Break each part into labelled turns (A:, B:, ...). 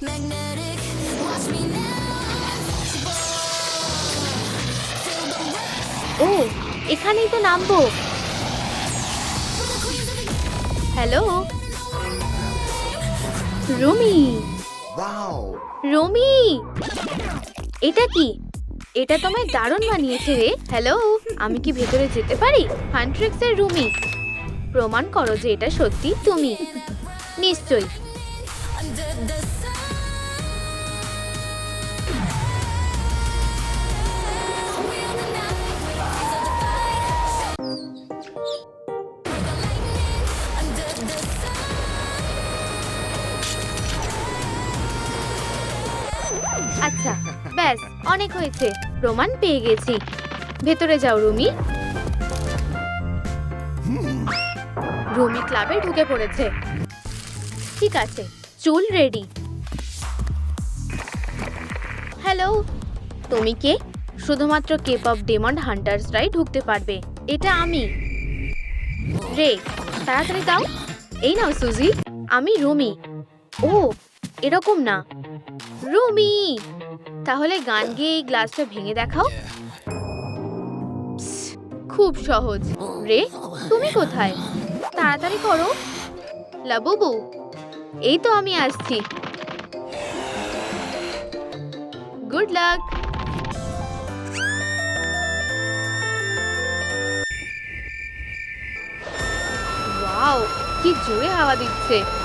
A: ও এখানেই তো নামবো। হ্যালো রুমি।
B: Wow!
A: রুমি। এটা কি? এটা তোমায় দারুণ বানিয়েছে রে। হ্যালো আমি কি ভেতরে যেতে পারি? হান্ট্রিক্সের রুমি। প্রমাণ করো যে এটা সত্যি তুমি। নিশ্চয়ই। আচ্ছা ব্যাস, অনেক হয়েছে। প্রমাণ পেয়ে গেছি। ভেতরে যাও, রুমি। রুমি ক্লাবে ঢুকে পড়েছে। ঠিক আছে, চুল রেডি। হ্যালো, তুমি কে? শুধুমাত্র কেপ অফ ডেমন্ড হান্টার্সরাই ঢুকতে পারবে। এটা আমি। রে তাড়াতাড়ি দাও। এই নাও, সুজি। আমি রুমি। ও, এরকম না। রুমি! তাহলে গান গেয়ে এই গ্লাসটা ভেঙে দেখাও। খুব সহজ। রে তুমি কোথায়? তাড়াতাড়ি করো। লাবুবু এই তো আমি আসছি। Good luck. ওয়াও কি জোরে হাওয়া দিচ্ছে।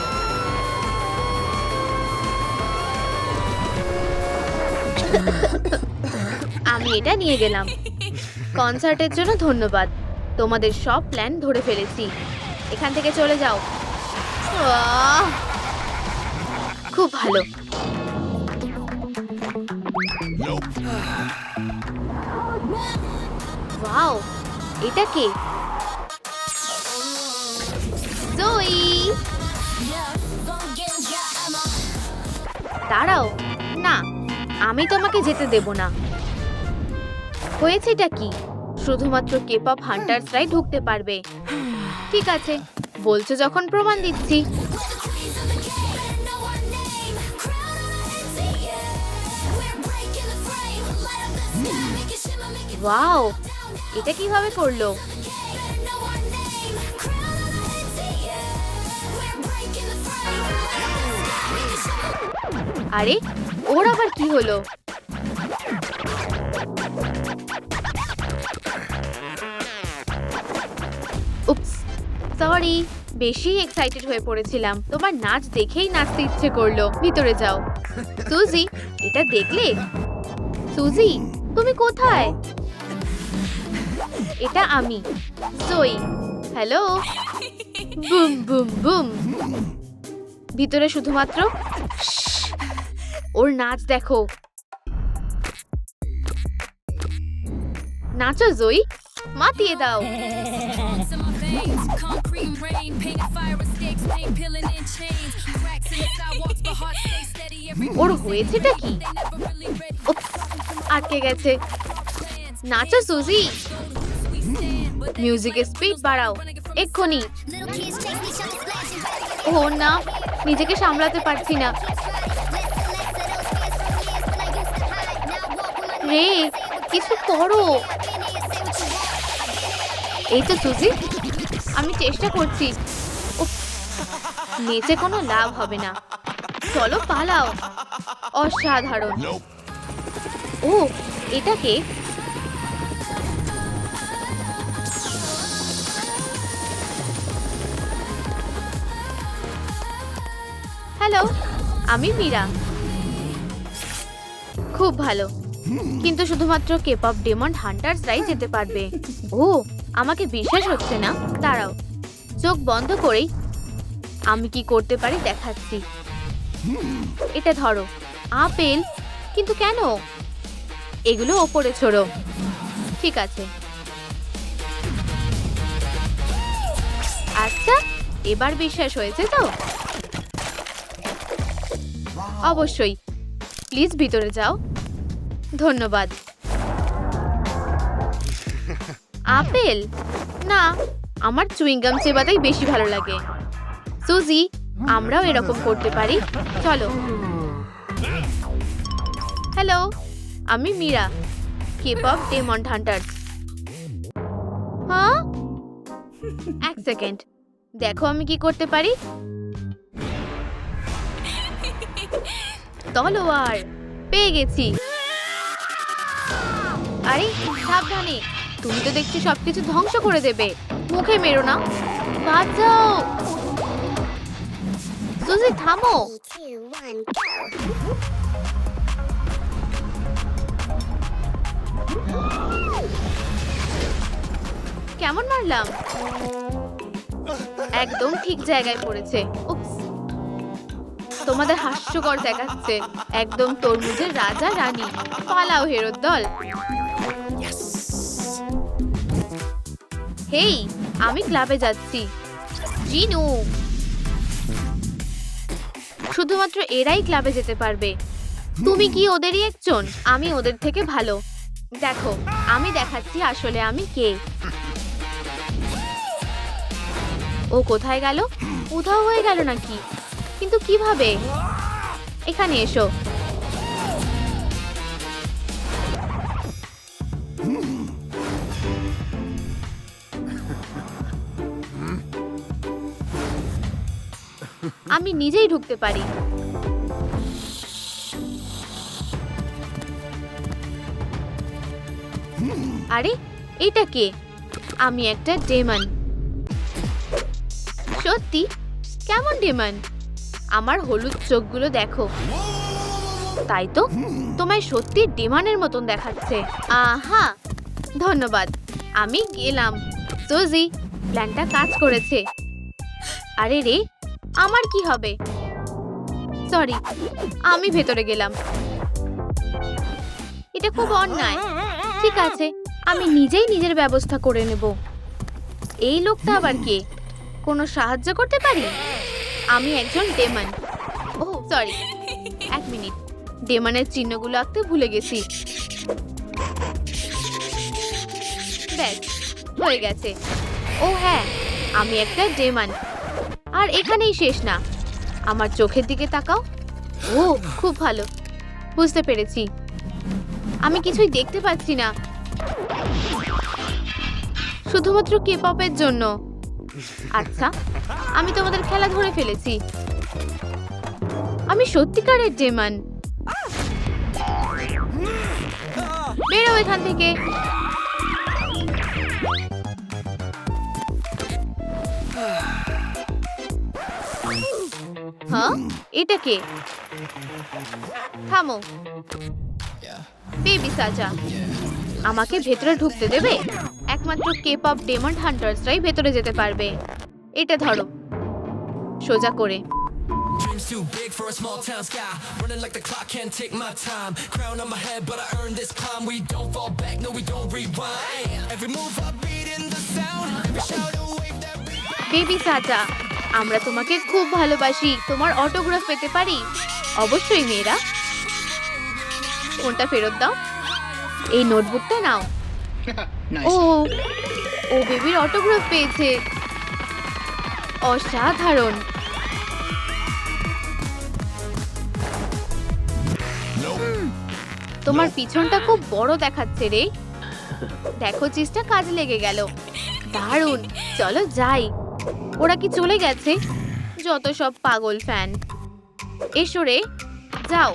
A: আমি এটা নিয়ে গেলাম। কনসার্টের জন্য ধন্যবাদ। তোমাদের সব প্ল্যান ধরে ফেলেছি। এখান থেকে চলে যাও! খুব ভালো। ওয়াও, এটা কে? জয়ী দাঁড়াও। আমি তোমাকে যেতে দেব না। হয়েছেটা কি? শুধুমাত্র কেপ অফ হান্টার্সরাই ঢুকতে পারবে। ঠিক আছে বলছো যখন প্রমাণ দিচ্ছি।
C: Trees of the care,
A: আরে, ওর আবার কি হলো? সরি বেশি এক্সাইটেড হয়ে পড়েছিলাম। তোমার নাচ দেখেই নাচতে ইচ্ছে করল। ভিতরে যাও। সুজি, এটা দেখলে? সুজি, তুমি কোথায়? এটা আমি। Joyee hello? Boom boom boom. ভিতরে শুধুমাত্র ওর নাচ দেখো। নাচো জয়ী মাতিয়ে দাও। ওর হয়েছেটা কি? আটকে গেছে। নাচো সুজি মিউজিকের স্পিড বাড়াও, এক্ষুনি। ও না, নিজেকে সামলাতে পারছি না। রে কিছু করো। এই তো সুজি আমি চেষ্টা করছি। নেচে কোনো লাভ হবে না। চলো পালাও। অসাধারণ। ও এটা কে? হ্যালো আমি মীরা। খুব ভালো। কিন্তু শুধুমাত্র কেপ অফ ডেমন্ড হান্টার্সরাই যেতে পারবে। ও, আমাকে বিশ্বাস হচ্ছে না? দাঁড়াও, চোখ বন্ধ করেই আমি কি করতে পারি দেখাচ্ছি। এটা ধরো, আপেল, কিন্তু কেন? এগুলো ওপরে ছোড়ো। ঠিক আছে। আচ্ছা এবার বিশ্বাস হয়েছে তো? অবশ্যই, প্লিজ ভিতরে যাও। ধন্যবাদ। আপেল? না, আমার চুইংগাম চেবাতেই বেশি ভালো লাগে। সুজি, আমরাও এরকম করতে পারি। চলো। হ্যালো, আমি মীরা কেপপ ডেমন হান্টার্স হ্যাঁ? এক সেকেন্ড। দেখো আমি কি করতে পারি। তলোয়ার, পেয়ে গেছি। আরে, সাবধানে। তুমি তো দেখছি সবকিছু ধ্বংস করে দেবে। মুখে মেরো না। বাঁচাও। সুজি, থামো. কেমন মারলাম? একদম ঠিক জায়গায় পড়েছে। তোমাদের হাস্যকর দেখাচ্ছে। একদম তরমুজের রাজা, রানী। পালাও, হেরোর দল। হেই, আমি ক্লাবে যাচ্ছি। জিনু। শুধুমাত্র এরাই ক্লাবে যেতে পারবে। তুমি কি ওদেরই একজন? আমি ওদের থেকে ভালো। দেখো, আমি দেখাচ্ছি আসলে আমি কে। ও কোথায় গেল? উধাও হয়ে গেল নাকি? কিন্তু কীভাবে? এখানে এসো। আমি নিজেই ঢুকতে পারি। আরে, এটা কে? আমি একটা ডেমন। সত্যি? কেমন ডেমন? আমার হলুদ চোখগুলো দেখো। তাই তো? তোমায় সত্যি ডেমানের মতন দেখাচ্ছে। আহা! ধন্যবাদ। আমি গেলাম। সুজি, প্ল্যানটা কাজ করেছে। আরে রে আমার কি হবে? সরি আমি ভেতরে গেলাম। এটা খুব অন্যায়। ঠিক আছে, আমি নিজেই নিজের ব্যবস্থা করে নেব। এই লোকটা আবার কে? কোনো সাহায্য করতে পারি? আমি একজন ডেমান। ও সরি এক মিনিট। ডেমানের চিহ্নগুলো আঁকতে ভুলে গেছি। ব্যাস, হয়ে গেছে। ও হ্যাঁ আমি একটা ডেমন। আর এখানেই শেষ না। আমার চোখের দিকে তাকাও। ও, খুব ভালো। বুঝতে পেরেছি। আমি কিছুই দেখতে পাচ্ছি না। শুধুমাত্র কেপপের জন্য। আচ্ছা আমি তোমাদের খেলা ধরে ফেলেছি। আমি সত্যিকারের ডেমান বেরো এখান থেকে। হ্যাঁ? এটা কে? থামো। বেবি সাজা। আমাকে ভেতরে ঢুকতে দেবে? একমাত্র কেপ অফ ডেমন্ড হান্টার্সরাই ভেতরে যেতে পারবে। এটা ধরো। সোজা করে। বেবি সাজা আমরা তোমাকে খুব ভালোবাসি। তোমার অটোগ্রাফ পেতে পারি? অবশ্যই মেয়েরা। কোনটা ফেরত দাও। এই নোটবুকটা নাও। ও ও বেবির অটোগ্রাফ পেয়েছে। অসাধারণ। তোমার পিছনটা খুব বড় দেখাচ্ছে রে। দেখো চিজটা কাজে লেগে গেল। দারুণ। চলো যাই। ওরা কি চলে গেছে? যত সব পাগল ফ্যান এসো রে, যাও।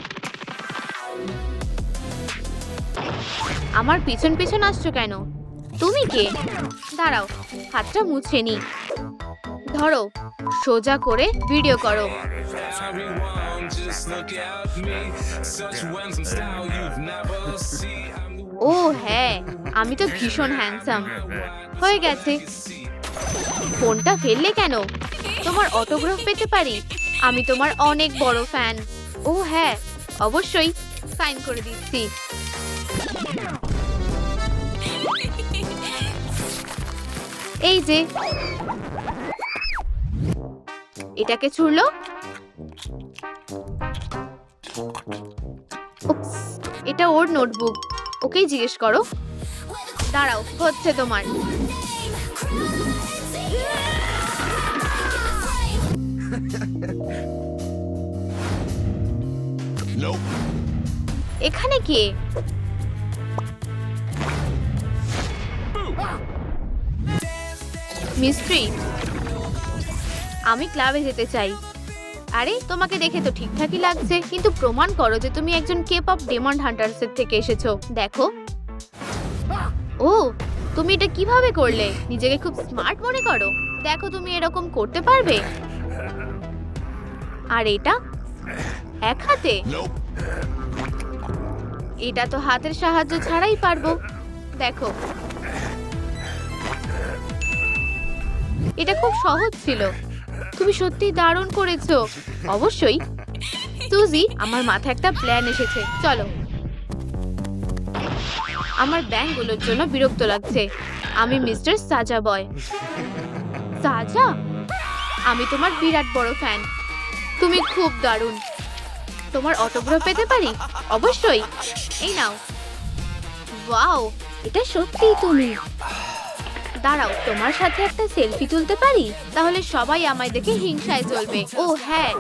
A: আমার পিছন পিছন আসছো কেন? তুমি কে? দাঁড়াও, হাতটা মুছে নি। ধরো, সোজা করে ভিডিও করো। ও হ্যাঁ আমি তো ভীষণ হ্যান্ডসাম হয়ে গেছে। ফোনটা ফেললে কেন? তোমার অটোগ্রাফ পেতে পারি? আমি তোমার অনেক বড় ফ্যান ও হ্যাঁ অবশ্যই সাইন করে দিচ্ছি। এই যে। এটাকে ছুড়লো। এটা ওর নোটবুক ওকেই জিজ্ঞেস করো। দাঁড়াও, হচ্ছে তোমার। এখানে কে? মিস্ট্রি আমি ক্লাবে যেতে চাই। আরে, তোমাকে দেখে তো ঠিকঠাকই লাগছে। কিন্তু প্রমাণ করো যে তুমি একজন কেপ অফ ডেমন্ড হান্টার্সের থেকে এসেছ। দেখো। ও, তুমি এটা কীভাবে করলে? নিজেকে খুব স্মার্ট মনে করো। দেখো তুমি এরকম করতে পারবে। আর এটা? এক হাতে? এটা তো হাতের সাহায্য ছাড়াই পারব। দেখো। এটা খুব সহজ ছিল। তুমি সত্যি দারুণ করেছ। অবশ্যই। সুজি, আমার মাথায় একটা প্ল্যান এসেছে। চলো। আমার ব্যাংকগুলোর জন্য বিরক্ত লাগছে। আমি মিস্টার সাজা বয়। সাজা? আমি তোমার বিরাট বড় ফ্যান তুমি খুব দারুণ। তোমার অটোগ্রাফ পেতে পারি? অবশ্যই। এই নাও। ওয়াও, এটা সত্যিই তুমি। দাঁড়াও, তোমার সাথে একটা সেলফি তুলতে পারি? তাহলে সবাই আমায় দেখে হিংসায় চলবে। ও হ্যাঁ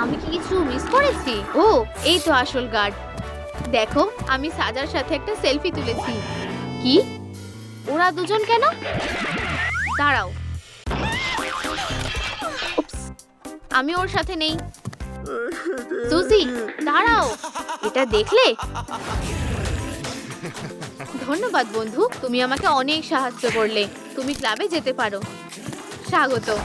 A: আমি কি কিছু মিস করেছি? ও, এই তো আসল গার্ড দেখো, আমি সাজার সাথে একটা সেলফি তুলেছি। কি? ওরা দুজন কেন? দাঁড়াও। আমি ওর সাথে নেই। সুজি, দাঁড়াও। এটা দেখলে? ধন্যবাদ বন্ধু, তুমি আমাকে অনেক সাহায্য করলে। তুমি ক্লাবে যেতে পারো। স্বাগত।